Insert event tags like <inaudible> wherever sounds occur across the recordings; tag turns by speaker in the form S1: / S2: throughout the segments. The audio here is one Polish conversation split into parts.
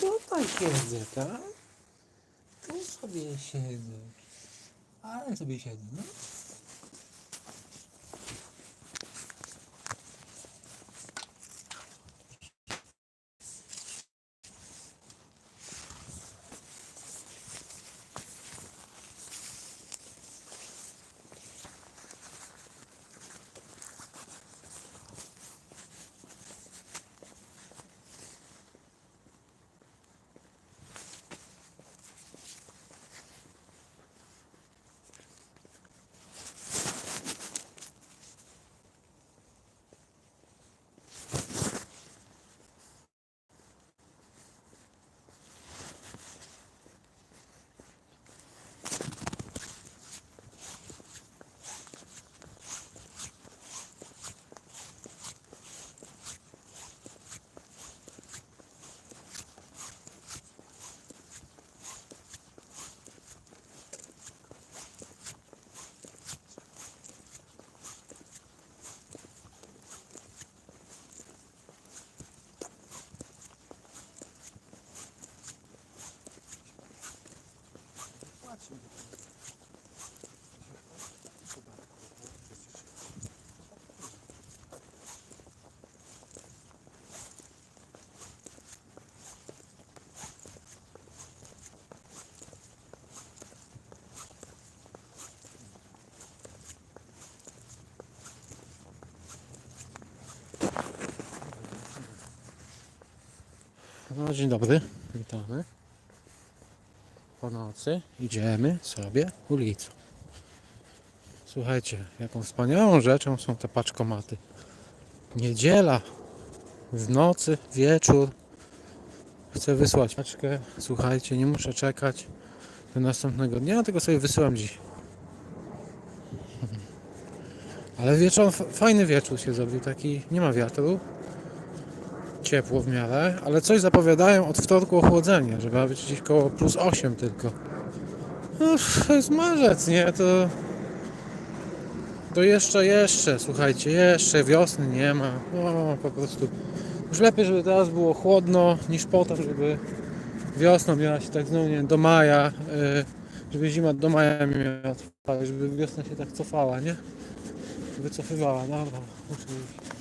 S1: Tutaj siedzę, tak? Tu sobie siedzę. Ale sobie siedzę, no. No, dzień dobry, witamy. Po nocy idziemy sobie ulicą. Słuchajcie, jaką wspaniałą rzeczą są te paczkomaty. Niedziela, w nocy, wieczór. Chcę wysłać paczkę. Słuchajcie, nie muszę czekać do następnego dnia, tylko sobie wysyłam dziś. Ale wieczór, fajny wieczór się zrobił, taki, nie ma wiatru, ciepło w miarę, ale coś zapowiadają od wtorku ochłodzenie, że ma być gdzieś koło plus 8 tylko. No, to jest marzec, nie? To, to jeszcze, jeszcze, słuchajcie, jeszcze wiosny nie ma. O, po prostu. Już lepiej, żeby teraz było chłodno, niż potem, żeby wiosna miała się tak znowu, nie wiem, do maja, y, żeby zima do maja miała trwać, żeby wiosna się tak cofała, nie? Wycofywała, dobra, muszę iść.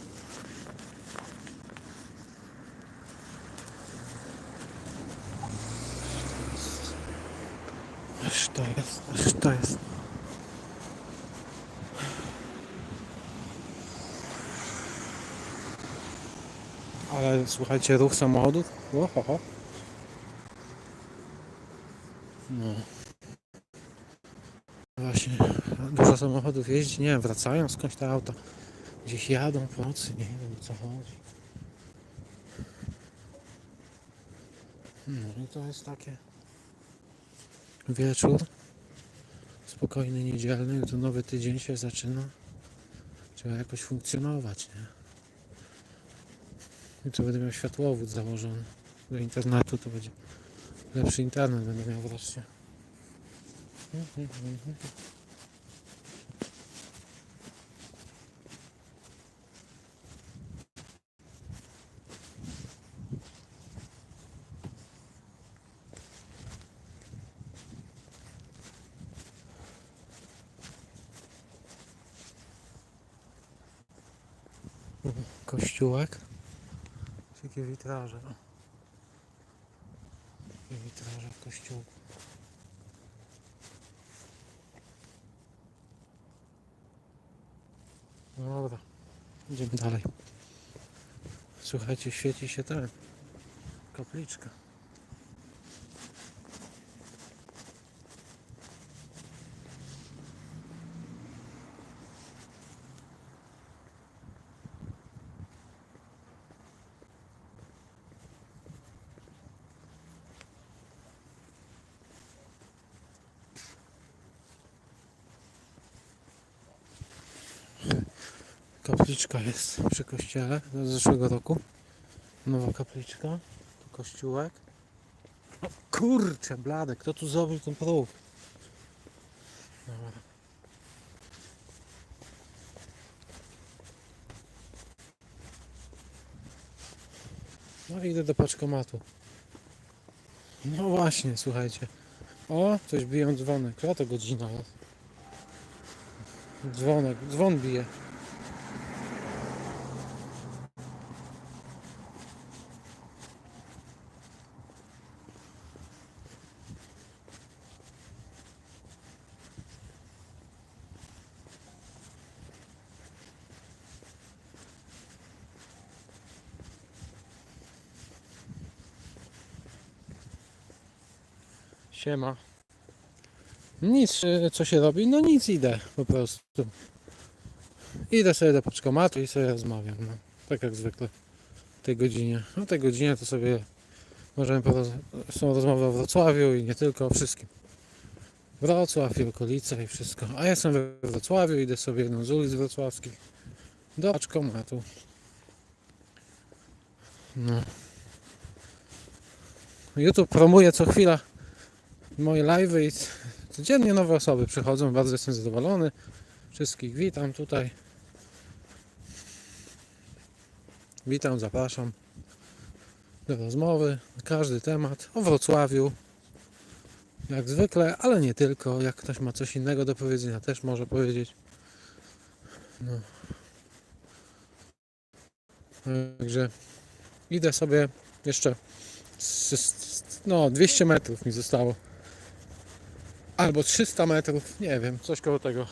S1: To jest, to jest. Ale słuchajcie, ruch samochodów. O, ho, ho. No. Właśnie, dużo samochodów jeździ, nie wiem, wracają skądś te auta. Gdzieś jadą w nocy, nie wiem co chodzi. No i to jest takie wieczór. Spokojny, niedzielny, jutro nowy tydzień się zaczyna. Trzeba jakoś funkcjonować, nie? Jutro będę miał światłowód założony do internetu, to będzie lepszy internet będę miał wreszcie. Kościółek. Takie witraże. Takie witraże w kościółku. No Dobra, idziemy dalej. Słuchajcie, świeci się ten. Kapliczka. Kapliczka jest przy kościele z zeszłego roku. Nowa kapliczka, tu kościółek. O kurczę, bladek, kto tu zrobił ten próg? Dobra. No idę do paczkomatu. No właśnie, słuchajcie. O, coś biją dzwonek. Która to godzina jest? Dzwonek, dzwon bije. Siema. Nic, e, co się robi? No nic, idę po prostu. Idę sobie do paczkomatu i sobie rozmawiam, no. Tak jak zwykle. W tej godzinie. O tej godzinie to sobie możemy poroz... są rozmowy o Wrocławiu i nie tylko, o wszystkim. Wrocław i okolice i wszystko. A ja jestem we Wrocławiu, idę sobie jedną z ulic wrocławskich do paczkomatu. No. YouTube promuje co chwila moje live'y i codziennie nowe osoby przychodzą, bardzo jestem zadowolony. Wszystkich witam tutaj. Witam, zapraszam do rozmowy. Każdy temat o Wrocławiu. Jak zwykle, ale nie tylko. Jak ktoś ma coś innego do powiedzenia, też może powiedzieć. No. Także idę sobie jeszcze no 200 metrów mi zostało albo 300 metrów, nie wiem, coś koło tego.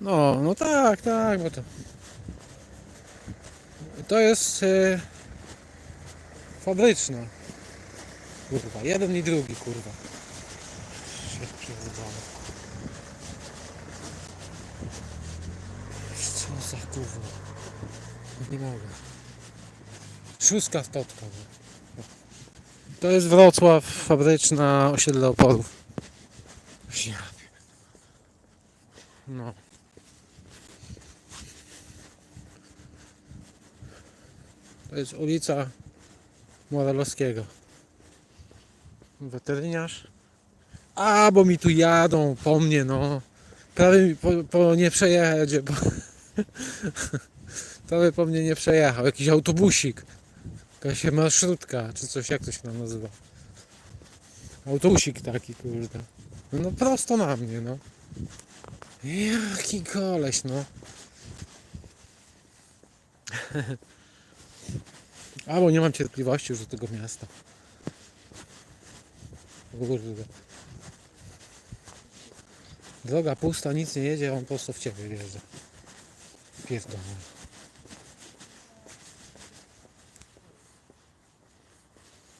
S1: No, no tak, tak, bo to. To jest fabryczna. Kurwa, jeden i drugi, kurwa. Co za kurwa. Nie mogę. Szóstka no. To jest Wrocław, fabryczna osiedle oporów. No. To jest ulica Moralowskiego. Weteryniarz. A, bo mi tu jadą po mnie, no. Prawie mi po, po nie przejedzie, bo... <laughs> Prawie po mnie nie przejechał. Jakiś autobusik. Jakaś marszrutka, czy coś, jak to się tam nazywa? Autobusik taki, kurde. No prosto na mnie, no. Jaki koleś, no. <laughs> A, bo nie mam cierpliwości już do tego miasta. Kurde. Droga pusta, nic nie jedzie, on prosto w ciebie wjeżdża. Pierdolę.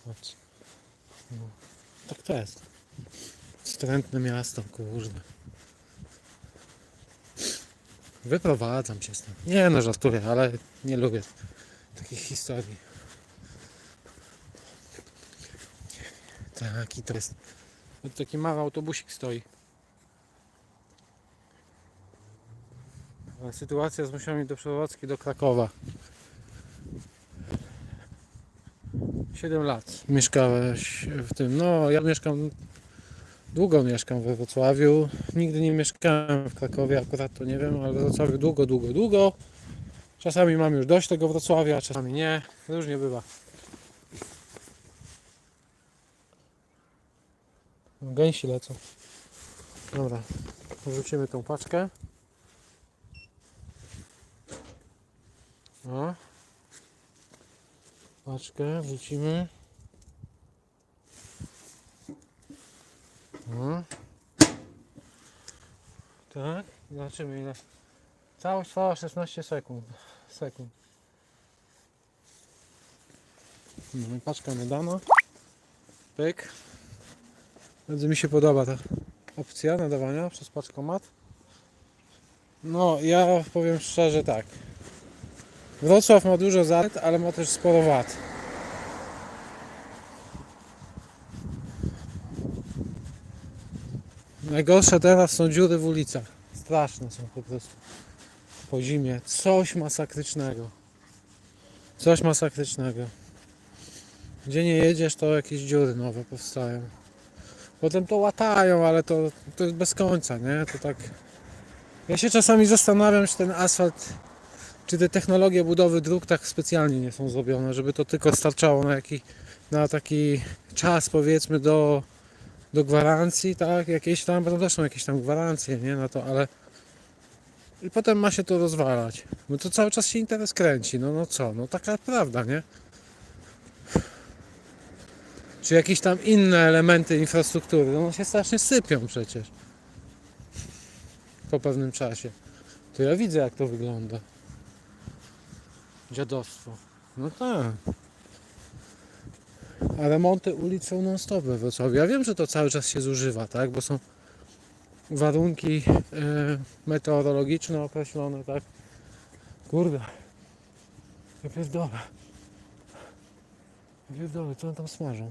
S1: Chodź. No. Tak to jest. Wstrętne miasto, kurde. Wyprowadzam się stąd. Nie no, żartuję, ale nie lubię takich historii. Taki to jest. Tu Taki mały autobusik stoi. Sytuacja zmusiła mnie do przeprowadzki do Krakowa. 7 lat mieszkałeś w tym. No, ja mieszkam. Długo mieszkam we Wrocławiu. Nigdy nie mieszkałem w Krakowie, akurat to nie wiem, ale w Wrocławiu długo, długo, długo. Czasami mam już dość tego Wrocławia, czasami nie. Różnie bywa. Gęsi lecą. Dobra, wrzucimy tą paczkę. O. Paczkę wrzucimy. O. Tak, zobaczymy ile. Całość trwała 16 sekund. Sekund. No i paczka nadana. Pyk. Bardzo mi się podoba ta opcja nadawania przez paczkomat. No, ja powiem szczerze tak. Wrocław ma dużo zalet, ale ma też sporo wad. Najgorsze teraz są dziury w ulicach. Straszne są po prostu. Po zimie. Coś masakrycznego. Coś masakrycznego. Gdzie nie jedziesz, to jakieś dziury nowe powstają. Potem to łatają, ale to, to jest bez końca, nie? To tak. Ja się czasami zastanawiam, czy ten asfalt czy te technologie budowy dróg tak specjalnie nie są zrobione, żeby to tylko starczało na, jaki, na taki czas powiedzmy do, do gwarancji, tak? Jakieś tam, będą też są jakieś tam gwarancje, nie? Na to, ale i potem ma się to rozwalać. Bo to cały czas się interes kręci. No, no co? No taka prawda, nie? Czy jakieś tam inne elementy infrastruktury, no się strasznie sypią przecież. Po pewnym czasie. To ja widzę jak to wygląda. Dziadostwo. No tak. A remonty ulic są non stop we Wrocławiu. Ja wiem, że to cały czas się zużywa, tak? Bo są warunki e, meteorologiczne określone, tak? Kurde. Ja pierdolę. Ja pierdolę, co one tam smażą?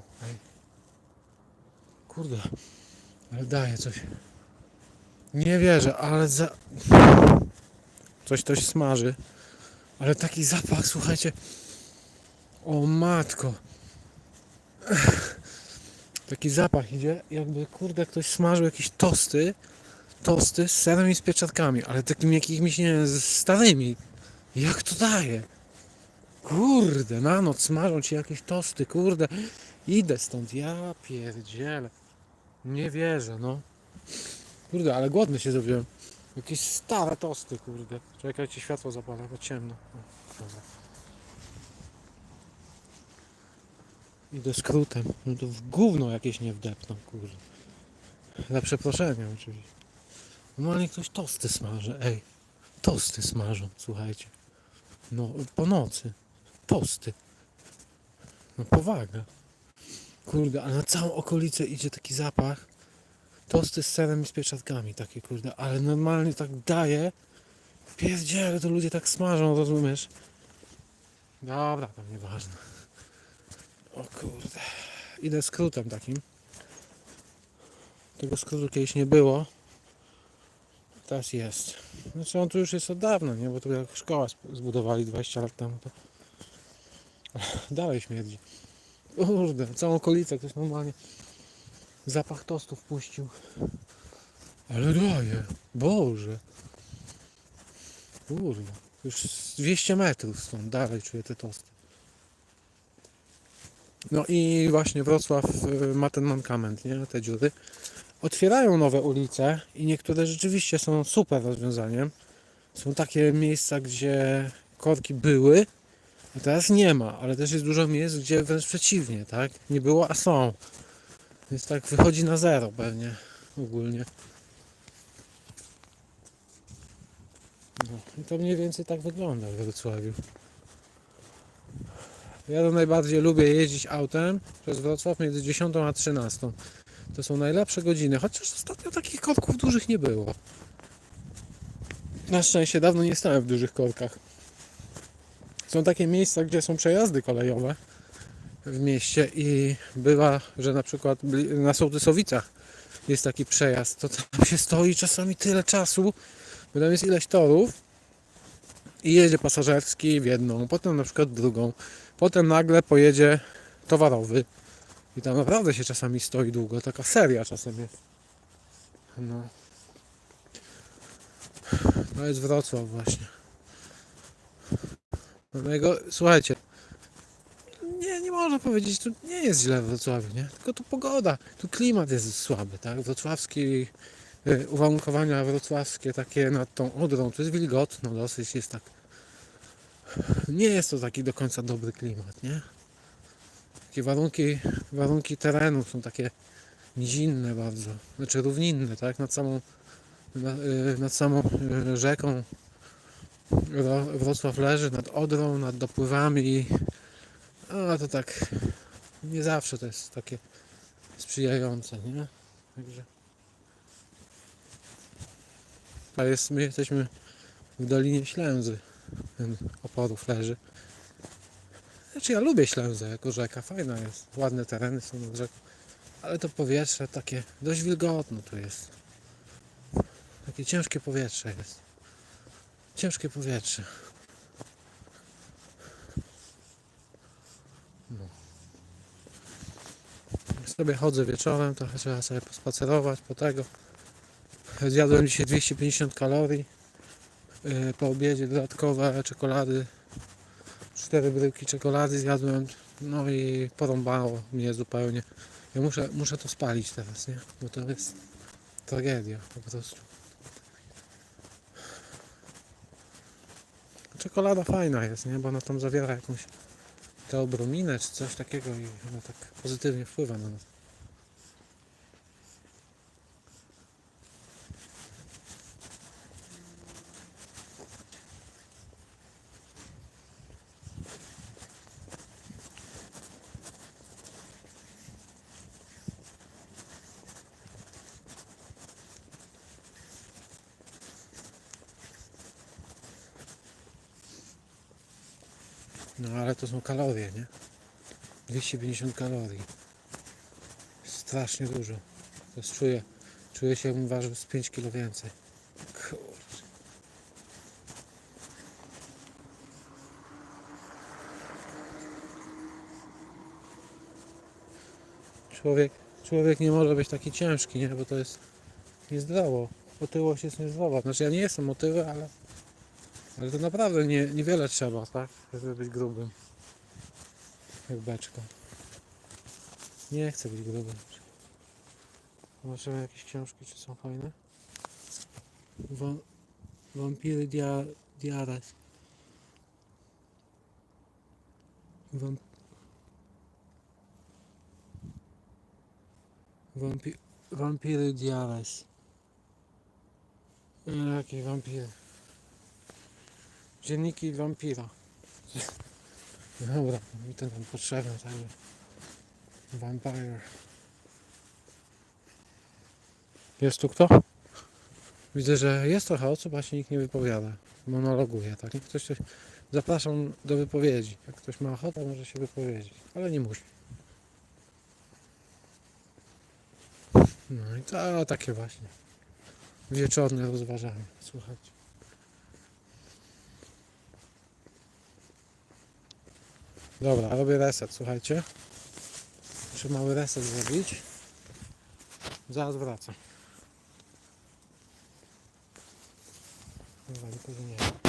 S1: Kurde. Ale daje coś. Nie wierzę, ale za... Coś ktoś smaży. Ale taki zapach, słuchajcie. O matko. Taki zapach idzie, jakby kurde ktoś smażył jakieś tosty. Tosty z serem i z pieczatkami, ale takimi jakimiś, nie wiem, starymi. Jak to daje? Kurde, na noc smażą ci jakieś tosty, kurde. Idę stąd, ja pierdzielę. Nie wierzę, no. Kurde, ale głodny się zrobiłem. Jakieś stare tosty, kurde. Czekajcie, światło zapala, bo ciemno. Dobra. Idę skrótem. No to w gówno jakieś nie wdepną, kurde. Za przeproszeniem oczywiście. Normalnie ktoś tosty smaży, ej. Tosty smażą, słuchajcie. No, po nocy. Tosty. No, powaga. Kurde, a na całą okolicę idzie taki zapach. Tosty z serem i z pieczatkami takie, kurde. Ale normalnie tak daje. Pierdziele, to ludzie tak smażą, rozumiesz? Dobra, tam nieważne. O kurde. Idę skrótem takim. Tego skrótu kiedyś nie było. Teraz jest. Znaczy on tu już jest od dawna, nie? Bo tu jak szkoła zbudowali 20 lat temu, to dalej śmierdzi. Kurde, całą okolicę ktoś normalnie zapach tostów puścił. Ale daje. Boże. Kurwa. Już z 200 metrów stąd dalej czuję te tosty. No i właśnie Wrocław y, ma ten mankament, nie? Te dziury. Otwierają nowe ulice i niektóre rzeczywiście są super rozwiązaniem. Są takie miejsca, gdzie korki były, a teraz nie ma, ale też jest dużo miejsc, gdzie wręcz przeciwnie, tak? Nie było, a są. Więc tak wychodzi na zero pewnie ogólnie. No, i to mniej więcej tak wygląda w Wrocławiu. Ja to najbardziej lubię jeździć autem przez Wrocław między 10 a 13. To są najlepsze godziny, chociaż ostatnio takich korków dużych nie było. Na szczęście dawno nie stałem w dużych korkach. Są takie miejsca, gdzie są przejazdy kolejowe w mieście i bywa, że na przykład na Sołtysowicach jest taki przejazd, to tam się stoi czasami tyle czasu, bo tam jest ileś torów i jedzie pasażerski w jedną, potem na przykład drugą, potem nagle pojedzie towarowy i tam naprawdę się czasami stoi długo, taka seria czasem jest. No. To jest Wrocław właśnie. No jego, słuchajcie, nie, nie można powiedzieć, tu nie jest źle w Wrocławiu, nie? Tylko tu pogoda, tu klimat jest słaby, tak? Wrocławski, y, uwarunkowania wrocławskie takie nad tą Odrą, tu jest wilgotno dosyć, jest tak. Nie jest to taki do końca dobry klimat, nie? Takie warunki, warunki terenu są takie nizinne bardzo, znaczy równinne, tak? Nad samą, na, y, nad samą y, rzeką Wro- Wrocław leży, nad Odrą, nad dopływami a to tak nie zawsze to jest takie sprzyjające, nie? Także. A jest, my jesteśmy w Dolinie Ślęzy. Ten oporów leży. Znaczy ja lubię Ślęzę jako rzeka, fajna jest. Ładne tereny są nad rzeką. Ale to powietrze takie dość wilgotno tu jest. Takie ciężkie powietrze jest. Ciężkie powietrze. Sobie chodzę wieczorem, trochę trzeba sobie pospacerować po tego. Zjadłem dzisiaj 250 kalorii. Yy, po obiedzie dodatkowe czekolady. Cztery bryłki czekolady zjadłem. No i porąbało mnie zupełnie. Ja muszę, muszę to spalić teraz, nie? Bo to jest tragedia po prostu. Czekolada fajna jest, nie? Bo ona tam zawiera jakąś teobrominę czy coś takiego i ona tak pozytywnie wpływa na nas. No ale to są kalorie, nie? 250 kalorii. Strasznie dużo. Jest, czuję, czuję się jakbym ważył z 5 kg więcej. Kurczę. Człowiek, człowiek nie może być taki ciężki, nie? Bo to jest niezdrowo. Otyłość jest niezdrowa. Znaczy ja nie jestem otyły, ale ale to naprawdę nie, niewiele trzeba, tak? Żeby być grubym. Jak beczka. Nie chcę być grubym. Zobaczymy jakieś książki, czy są fajne. Wa- Wampiry dia, Diares. Wamp... Wampi... Wampiry Diares. E, Jakie wampiry? Dzienniki wampira. Dobra, mi to tam potrzebne, tak. Vampire. Jest tu kto? Widzę, że jest trochę osób, a się nikt nie wypowiada. Monologuje, tak? Ktoś, zapraszam do wypowiedzi. Jak ktoś ma ochotę, może się wypowiedzieć, ale nie musi. No i to takie właśnie wieczorne rozważanie. Słuchajcie. Dobra, robię reset, słuchajcie. Muszę mały reset zrobić. Zaraz wracam. Dobra, nie ma.